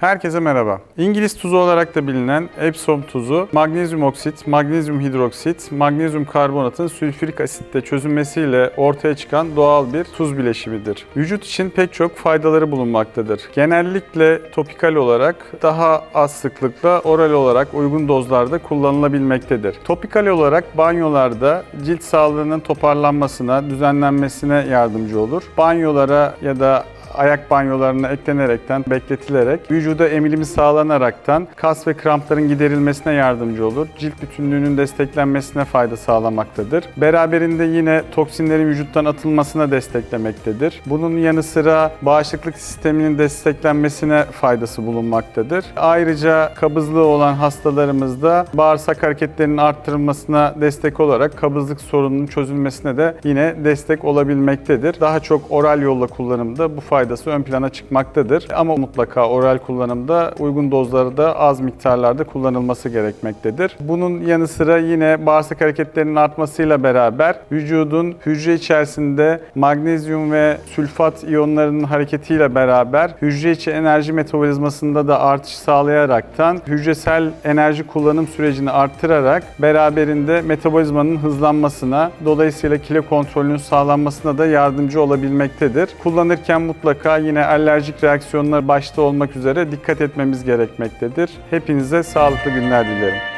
Herkese merhaba. İngiliz tuzu olarak da bilinen Epsom tuzu, magnezyum oksit, magnezyum hidroksit, magnezyum karbonatın sülfürik asitle çözünmesiyle ortaya çıkan doğal bir tuz bileşimidir. Vücut için pek çok faydaları bulunmaktadır. Genellikle topikal olarak daha az sıklıkla oral olarak uygun dozlarda kullanılabilmektedir. Topikal olarak banyolarda cilt sağlığının toparlanmasına, düzenlenmesine yardımcı olur. Banyolara ya da ayak banyolarına eklenerekten, bekletilerek, vücuda emilimi sağlanaraktan kas ve krampların giderilmesine yardımcı olur. Cilt bütünlüğünün desteklenmesine fayda sağlamaktadır. Beraberinde yine toksinlerin vücuttan atılmasına desteklemektedir. Bunun yanı sıra bağışıklık sisteminin desteklenmesine faydası bulunmaktadır. Ayrıca kabızlığı olan hastalarımızda bağırsak hareketlerinin arttırılmasına destek olarak kabızlık sorununun çözülmesine de yine destek olabilmektedir. Daha çok oral yolla kullanımda bu faydası ön plana çıkmaktadır. Ama mutlaka oral kullanımda uygun dozlarda az miktarlarda kullanılması gerekmektedir. Bunun yanı sıra yine bağırsak hareketlerinin artmasıyla beraber vücudun hücre içerisinde magnezyum ve sülfat iyonlarının hareketiyle beraber hücre içi enerji metabolizmasında da artış sağlayaraktan hücresel enerji kullanım sürecini arttırarak beraberinde metabolizmanın hızlanmasına, dolayısıyla kilo kontrolünün sağlanmasına da yardımcı olabilmektedir. Kullanırken mutlaka yine alerjik reaksiyonlar başta olmak üzere dikkat etmemiz gerekmektedir. Hepinize sağlıklı günler dilerim.